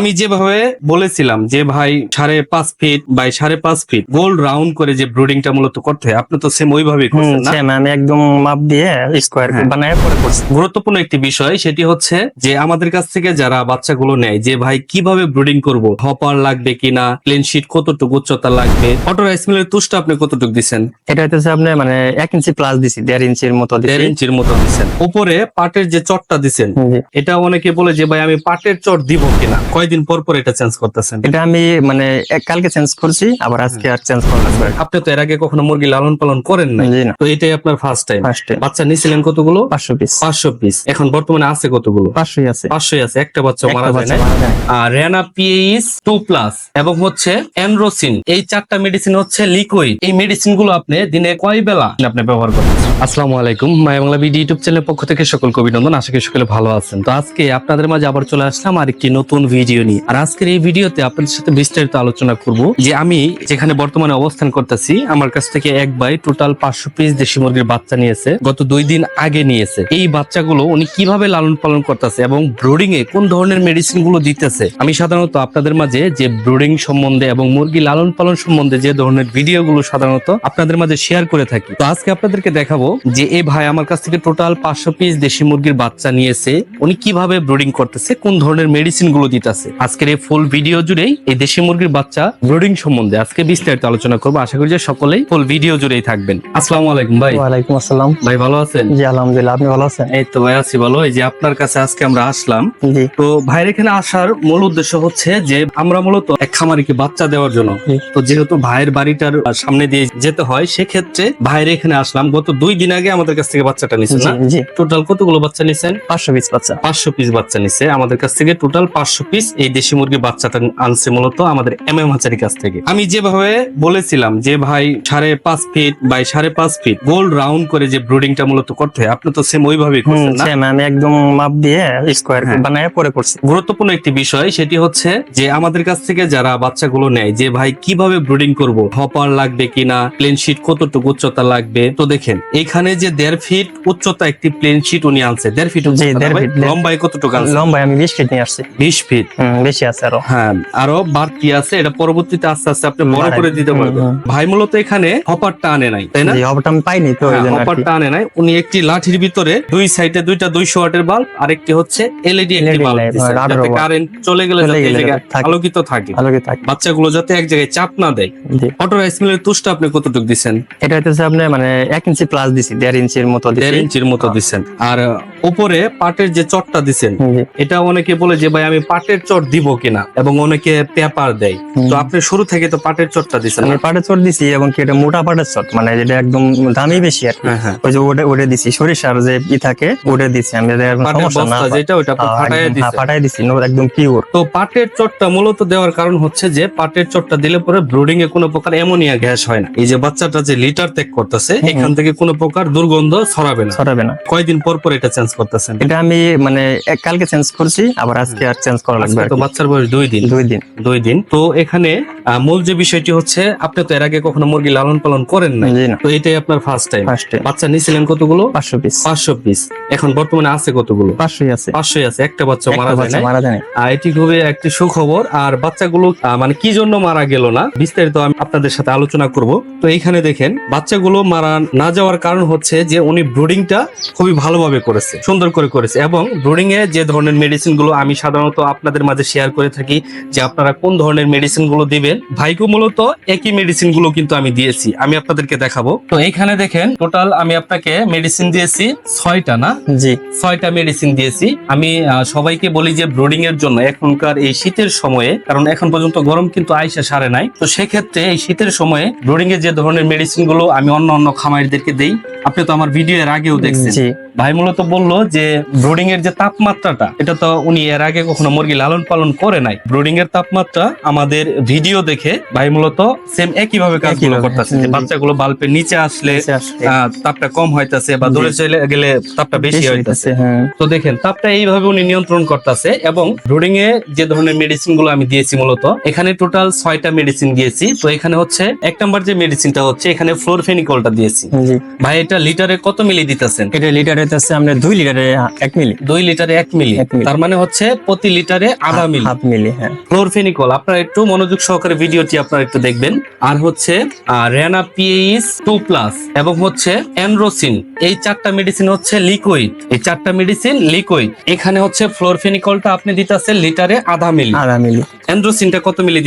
আমি যেভাবে বলেছিলাম যে ভাই সাড়ে পাঁচ ফিট বাই সাড়ে পাঁচ ফিট গোল রাউন্ড করে যে ব্রুডিংটা মূলত করতে হয় আপনি তো সেম ওইভাবেই করছেন না? আমি একদম মাপ দিয়ে স্কোয়ার। বানায় পরে করছি। গুরুত্বপূর্ণ একটি বিষয় সেটি হচ্ছে যে আমাদের কাছ থেকে যারা বাচ্চাগুলো নেয় যে ভাই কীভাবে ব্রুডিং করব হপার লাগবে কিনা প্লেন শিট কতটুকু উচ্চতা লাগবে অটো রাইস মিলের তুষটা আপনি কতটুকু দিচ্ছেন এটা হচ্ছে আপনার মানে এক ইঞ্চি প্লাস দিছি দেড় ইঞ্চির মতো দেড় ইঞ্চির মতো দিচ্ছেন উপরে পাটের যে চটটা দিচ্ছেন এটা অনেকে বলে যে ভাই আমি পাটের চট দিব কিনা? কয়দিন পর পর এটা চেঞ্জ করতেছেন। এটা আমি মানে কালকে চেঞ্জ করছি আবার আজকে আর চেঞ্জ করা লাগবে আপনি তো এর আগে কখনো মুরগি লালন পালন করেন নাই। তো এটাই আপনার ফার্স্ট টাইম ফার্স্টে বাচ্চা নিছিলেন কতগুলো? পাঁচশো পিস পাঁচশো পিস এখন বর্তমানে আছে কতগুলো? পাঁচশোই আছে। পাঁচশোই আছে। একটা বাচ্চা মারা যায় আর রেনা পিএইচ টু প্লাস এবং হচ্ছে অ্যানরোসিন এই চারটা মেডিসিন হচ্ছে লিকুইড এই মেডিসিনগুলো আপনি দিনে কয় বেলা আপনি ব্যবহার করেন আসসালামু আলাইকুম। মায়া বাংলা বিডি ইউটিউব চ্যানেলের পক্ষ থেকে সকলকে অভিনন্দন। আশা করি সকলে ভালো আছেন। তো আজকে আপনাদের মাঝে আবার চলে আসলাম আর একটি নতুন ভিডিও নিয়ে। আর আজকের এই ভিডিওতে আপনাদের সাথে বিস্তারিত আলোচনা করব যে আমি যেখানে বর্তমানে অবস্থান করতেছি, আমার কাছ থেকে এক বাই টোটাল পাঁচশো পিস দেশি মুরগির বাচ্চা নিয়েছে, গত দুই দিন আগে নিয়েছে। এই বাচ্চাগুলো উনি কীভাবে লালন পালন করতেছে এবং ব্রোডিং এ কোন ধরনের মেডিসিনগুলো দিতেছে? আমি সাধারণত আপনাদের মাঝে যে ব্রোডিং সম্বন্ধে এবং মুরগি লালন পালন সম্বন্ধে যে ধরনের ভিডিও গুলো সাধারণত আপনাদের মাঝে শেয়ার করে থাকি। তো আজকে আপনাদেরকে দেখাবো যে এই ভাই আমার কাছ থেকে টোটাল পাঁচশো পিস দেশি মুরগির বাচ্চা নিয়েছে, উনি কীভাবে ব্রোডিং করতেছে, কোন ধরনের মেডিসিনগুলো দিতেছে। আজকের এই ফুল ভিডিও জুড়েই এই দেশি মুরগির বাচ্চা ব্রোডিং সম্বন্ধে আজকে বিস্তারিত আলোচনা করব। আশা করি যে সকলেই ফুল ভিডিও জুড়েই থাকবেন। আসসালামু আলাইকুম ভাই। ওয়ালাইকুম আসসালাম। ভাই ভালো আছেন? জি আলহামদুলিল্লাহ। আপনি ভালো আছেন? এই তো ভাই আছি ভালো। এই যে আপনার কাছে আজকে আমরা আসলাম। তো ভাইয়ের এখানে আসার মূল উদ্দেশ্য হচ্ছে যে আমরা মূলত এক খামারিকে বাচ্চা দেওয়ার জন্য। তো যেহেতু ভাইয়ের বাড়িটার সামনে দিয়ে যেতে হয় সেক্ষেত্রে ভাইয়ের এখানে আসলাম। গত দুই দিন আগে আমাদের কাছ থেকে বাচ্চাটা নিছেন না? টোটাল কতগুলো বাচ্চা নিছেন? পাঁচশো পিস বাচ্চা। পাঁচশো পিস বাচ্চা নিছে। আমাদের কাছ থেকে টোটাল পাঁচশো পিস এই দেশি মুরগির বাচ্চাটা আনছে মূলত আমাদের এম এম হাচারির কাছ থেকে। আমি যেভাবে বলেছিলাম যে ভাই সাড়ে পাঁচ ফিট বাই সাড়ে পাঁচ ফিট গোল রাউন্ড করে যে ব্রুডিংটা মূলত করতে হয় আপনি তো সেম ওইভাবেই করছেন না? আমি একদম মাপ দিয়ে স্কোয়ার। বানায় পরে করছি। গুরুত্বপূর্ণ একটি বিষয় সেটি হচ্ছে যে আমাদের কাছ থেকে যারা বাচ্চাগুলো নেয় যে ভাই কীভাবে ব্রুডিং করব হপার লাগবে কিনা প্লেন শিট কতটুকু উচ্চতা লাগবে তো দেখেন এখানে যে দেড় ফিট উচ্চতা একটি প্লেন শিট উনি আনছে। দেড় ফিট লম্বায় কতটুকু আনছে? লম্বায় আমি বিশ ফিট নিয়ে আসছি। বিশ ফিট বেশি আছে আরও। হ্যাঁ আরও বাড়তি আছে এটা পরবর্তীতে আস্তে আস্তে আপনি করে দিতে পারবেন। ভাই মূলত এখানে হপারটা আনে নাই তাই না? হবটা আমি পাইনি তো হ্যাঁ। হপারটা আনে নাই। উনি একটি লাঠির ভিতরে দুই সাইডে দুইটা দুইশো ওয়াটের বাল্ব আরেকটি হচ্ছে এলইডি একটি বাল্ব হ্যাঁ, যাতে কারেন্ট চলে গেলে যাতে এই জায়গায় আলোকিত থাকে। বাচ্চাগুলো যাতে এক জায়গায় চাপ না দেয়। অটো রাইস মিলের তুষটা আপনি কতটুকু দিচ্ছেন এটা হচ্ছে আপনি মানে এক ইঞ্চি প্লাস দিছি দেড় ইঞ্চির মতো দেড় ইঞ্চির মতো দিচ্ছেন আর উপরে পাটের যে চটটা দিচ্ছেন এটা অনেকে বলে যে ভাই আমি পাটের চট দিব কিনা এবং অনেকে পেপার দেয়। তো আপনি শুরু থেকে তো পাটের চটটা দিচ্ছেন আমি পাটের চট দিছি এবং কি এটা মোটা পাটের চট মানে যেটা একম দামি বেশি আর হ্যাঁ হ্যাঁ। ওই যে ওটা ওটা দিছি সরিষার যে ই থাকে ওটা দিছি আমি সমস্যা না যেটা ওটা হ্যাঁ, একদম, হ্যাঁ, ফাটাই দিছি একদম পিওর তো পাটের চটটা মূলত দেওয়ার কারণ হচ্ছে যে পাটের চটটা দিলে পরে ব্রুডিং এ কোনো প্রকার অ্যামোনিয়া গ্যাস হয় না। এই যে বাচ্চাটা যে লিটার ত্যাগ করতেছে এখান থেকে কোনো প্রকার দুর্গন্ধ ছড়াবে না। ছড়াবে না। কয়দিন পর পর এটা চেঞ্জ করতেছেন? এটা আমি মানে কালকে চেঞ্জ করছি আবার আজকে আর চেঞ্জ করা লাগবে আর তো। বাচ্চার বয়স দুই দিন। দুই দিন। দুই দিন। তো এখানে মূল যে বিষয়টি হচ্ছে আপনি তো এর আগে কখনো মুরগি লালন পালন করেন নাই। তো এটাই আপনার ফার্স্ট টাইম বাচ্চা নিছিলেন কতগুলো? পাঁচশো পিস পাঁচশো পিস এখন বর্তমানে আছে কতগুলো? পাঁচশোই আছে। পাঁচশোই আছে। একটা বাচ্চা মারা যায় না মারা যায় না। এটি খুবই একটি সুখবর। আর বাচ্চাগুলো মানে কি জন্য মারা গেল না বিস্তারিত আমি আপনাদের সাথে আলোচনা করব। তো এইখানে দেখেন বাচ্চাগুলো মারা না যাওয়ার কারণ হচ্ছে যে উনি ব্রুডিংটা খুবই ভালোভাবে করেছে সুন্দর করে করেছে। এবং ব্রুডিং এ যে ধরনের মেডিসিনগুলো আমি সাধারণত আপনাদের মাঝে শেয়ার করে থাকি যে আপনারা কোন ধরনের মেডিসিনগুলো দিবেন। ভাইকে মূলত একই মেডিসিনগুলো কিন্তু আমি দিয়েছি আমি আপনাদেরকে দেখাবো। তো এইখানে দেখেন টোটাল আমি আপনাকে মেডিসিন দিয়েছি ছয়টা না? জি। ছয়টা মেডিসিন দিয়েছি। আমি সবাইকে বলি যে ব্রোডিং এর জন্য এখনকার এই শীতের সময়ে কারণ এখন পর্যন্ত গরম কিন্তু আইসা সারে নাই। তো সেক্ষেত্রে এই শীতের সময়ে ব্রোডিং এর যে ধরনের মেডিসিনগুলো আমি অন্য অন্য খামারিদেরকে দেই। আপনি তো আমার ভিডিও এর আগেও দেখছেন। ভাই মূলত বলল যে ব্রোডিং এর যে তাপমাত্রাটা এটা তো উনি এর আগে কখনো মুরগি লালন পালন করে নাই। ব্রোডিং এর তাপমাত্রা আমাদের ভিডিও দেখে ভাই মূলত সেম একই ভাবে কাজগুলো করতেছে যে বাচ্চাগুলো বাল্বের নিচে আসলে তাপটা কম হইতাছে বা দূরে চলে গেলে তাপটা বেশি হইতাছে। হ্যাঁ। তো দেখেন তাপটা এইভাবে উনি নিয়ন্ত্রণ করতেছে এবং ব্রুডিং এ যে ধরনের মেডিসিনগুলো আমি দিয়েছি মূলত এখানে টোটাল ছয়টা মেডিসিন দিয়েছি। তো এখানে হচ্ছে এক নাম্বার যে মেডিসিনটা হচ্ছে এখানে ফ্লোরফেনিকলটা দিয়েছি। ভাই এটা লিটারে কত মিলি দিতেছেন? এটা লিটারে হচ্ছে আমরা দুই লিটারে এক মিলি দুই লিটারে এক মিলি। তার মানে হচ্ছে প্রতি লিটারে আধা মিলি। হাফ মিলি হ্যাঁ। ক্লোরফেনিকল আপনারা একটু মনোযোগ সহকারে ভিডিওটি আপনারা একটু দেখবেন। আর হচ্ছে রেনা পিএইচ টু প্লাস এবং হচ্ছে এই চারটা মেডিসিন হচ্ছে লিকুইড এই চারটা মেডিসিন লিকুইড এখানে হচ্ছে ফ্লোরফেনিকলটা আপনি দিতেছেন লিটারে আধা মিলি। আধা মিলি। কত মিলি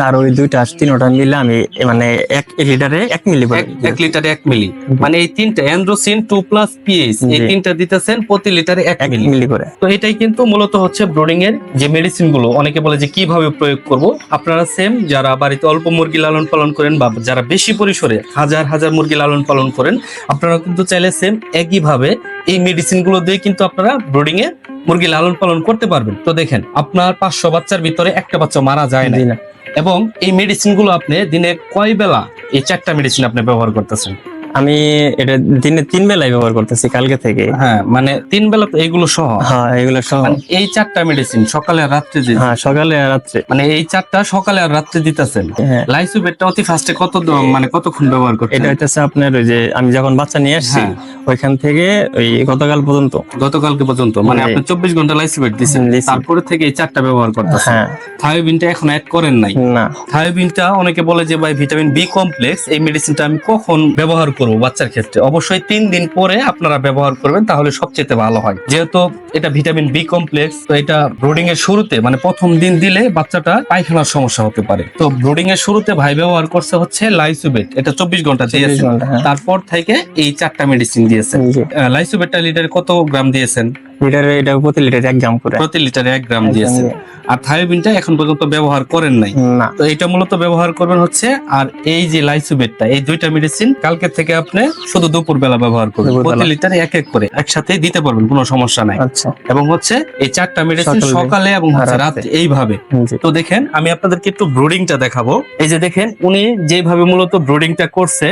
আর ওই দুইটা তিনটা মিলে আমি মানে এক লিটারে এক মিলি এক- লিটারে এক মিলি। মানে এই তিনটা এন্ড্রোসিন টু প্লাস পিএইচ এই তিনটা দিতেছেন প্রতি লিটারে এক মিলি করে। তো এটাই কিন্তু মূলত হচ্ছে ব্রোডিং এর যে মেডিসিনগুলো অনেকে বলে যে কীভাবে প্রয়োগ করব আপনারা সেম যারা বাড়িতে অল্প মুরগি লালন পালন করেন বা যারা বেশি পরিসরে হাজার হাজার মুরগি লালন পালন করেন আপনারা কিন্তু চাইলে সেম একই ভাবে এই মেডিসিনগুলো দিয়ে কিন্তু আপনারা ব্রোডিং এ মুরগি লালন পালন করতে পারবেন। তো দেখেন আপনার পাঁচশো বাচ্চার ভিতরে একটা বাচ্চা মারা যায় না। না। এবং এই মেডিসিনগুলো আপনি দিনে কয় বেলা এই চারটা মেডিসিন আপনি ব্যবহার করতেছেন? আমি এটা দিনে তিন বেলায় ব্যবহার করতেছি কালকে থেকে। হ্যাঁ মানে তিন বেলা তো এইগুলো সহ? হ্যাঁ এগুলো সহ। মানে এই চারটা মেডিসিন সকালে আর রাত্রে যে হ্যাঁ সকালে আর রাত্রে। মানে এই চারটা সকালে আর রাত্রে দিতেছেন? হ্যাঁ। লাইসোবেটটা অতি ফার্স্টে কত মানে কতক্ষণ ব্যবহার করতে এটা হইতেছে আপনার ওই যে আমি যখন বাচ্চা নিয়ে আসছি হ্যাঁ। ওইখান থেকে ওই গতকাল পর্যন্ত। গতকালকে পর্যন্ত? মানে আপনি চব্বিশ ঘণ্টা লাইসোবেট দিচ্ছেন তারপরে থেকে এই চারটা ব্যবহার করতেছেন। হ্যাঁ। থায়োবিনটা এখন অ্যাড করেন নাই? না। থায়োবিনটা অনেকে বলে যে ভাই ভিটামিন বি কমপ্লেক্স এই মেডিসিনটা আমি কখন ব্যবহার করব? বাচ্চার ক্ষেত্রে। অবশ্যই তিন দিন পরে আপনারা ব্যবহার করবেন তাহলে সবচেয়ে ভালো হয়। যেহেতু এটা ভিটামিন বি কমপ্লেক্স তো এটা ব্রোডিং এর শুরুতে মানে প্রথম দিন দিলে বাচ্চাটা পায়খানার সমস্যা হতে পারে। তো ব্রোডিং এর শুরুতে ভাই ব্যবহার করছে হচ্ছে লাইসোবেট এটা চব্বিশ ঘণ্টা দিয়েছে হ্যাঁ। তারপর থেকে এই চারটা মেডিসিন দিয়েছেন। জি। লাইসোবেটটা লিটারে কত গ্রাম দিয়েছেন? লিটারে এটা প্রতি লিটারে এক গ্রাম করে। প্রতি লিটারে এক গ্রাম দিয়েছেন। আর থায়োবিনটা এখন পর্যন্ত ব্যবহার করেন নাই। তো এটা মূলত ব্যবহার করবেন হচ্ছে আর এই যে লাইসোবেটটা এই দুইটা মেডিসিন কালকে থেকে আপনি শুধু দুপুর বেলা ব্যবহার করবেন। প্রতি লিটারে এক এক করে একসাথে দিতে পারবেন কোনো সমস্যা নাই। আচ্ছা। এবং হচ্ছে এই চারটা মেডিসিন সকালে এবং রাতে। এইভাবে। তো দেখেন আমি আপনাদেরকে একটু ব্রোডিংটা দেখাবো। এই যে দেখেন উনি যেভাবে মূলত ব্রোডিংটা করছে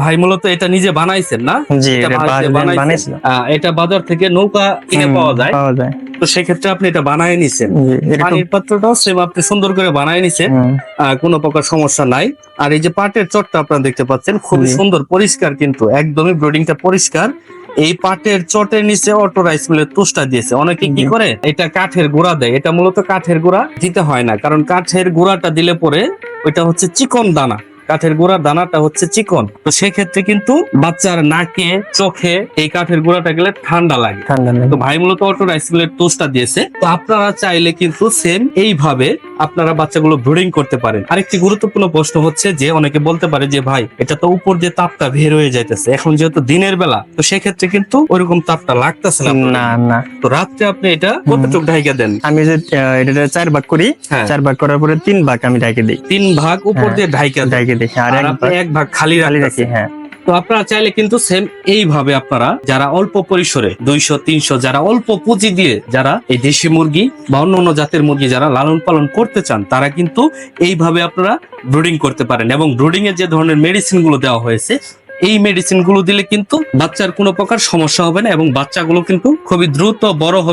ভাই মূলত এটা নিজে বানাইছেন না? এটা বাজার থেকে নৌকা কিনে পাওয়া যায়। তো সেক্ষেত্রে আপনি এটা বানায় নিছেন। পানির পাত্রটাও সেম আপনি সুন্দর করে বানায় নিছেন। কোনো প্রকার সমস্যা নাই। আর এই যে পাটের চটটা আপনারা দেখতে পাচ্ছেন খুবই সুন্দর পরিষ্কার কিন্তু একদমই ব্রোডিংটা পরিষ্কার। এই পাটের চটের নিচে অটো রাইস মিলের তোষটা দিয়েছে। অনেকে কি করে? এটা কাঠের গুঁড়া দেয়। এটা মূলত কাঠের গুঁড়া দিতে হয় না। কারণ কাঠের গুঁড়াটা দিলে পরে ওইটা হচ্ছে চিকন দানা। কাঠের গুঁড়ার দানাটা হচ্ছে চিকন। তো সেক্ষেত্রে কিন্তু বাচ্চার নাকে চোখে এই কাঠের গুঁড়াটা গেলে ঠান্ডা লাগে। ঠান্ডা লাগে। তো ভাই মূলত অটো রাইস মিলের টোস্টটা দিয়েছে। তো আপনারা চাইলে কিন্তু সেম এইভাবে আপনারা বাচ্চাগুলো ব্রুডিং করতে পারেন। আরেকটি গুরুত্বপূর্ণ প্রশ্ন হচ্ছে যে অনেকে বলতে পারে যে ভাই এটা তো উপর দিয়ে তাপটা বের হয়ে যাইতেছে। এখন যেহেতু দিনের বেলা তো সেক্ষেত্রে কিন্তু ওইরকম তাপটা লাগতেছে না না না। তো রাত্রে আপনি এটা কতটুকু ঢাইকা দেন? আমি যে এটা চার ভাগ করি হ্যাঁ। চার ভাগ করার পরে তিন ভাগ আমি ডাকে দিই। তিন ভাগ উপর হ্যাঁ, দিয়ে ঢাইকা ডাকে দিই। আর এক ভাগ খালি খালি রাখি হ্যাঁ। তো আপনারা চাইলে কিন্তু সেম এইভাবে আপনারা যারা অল্প পরিসরে, দুইশো, তিনশো, যারা অল্প পুঁজি দিয়ে যারা এই দেশি মুরগি বা অন্য অন্য জাতের মুরগি যারা লালন পালন করতে চান, তারা কিন্তু এইভাবে আপনারা ব্রুডিং করতে পারেন এবং ব্রুডিং এর যে ধরনের মেডিসিনগুলো দেওয়া হয়েছে, এই মেডিসিনগুলো দিলে কিন্তু বাচ্চার কোনো প্রকার সমস্যা হবে না এবং বাচ্চাগুলো কিন্তু খুবই দ্রুত বড় হবে।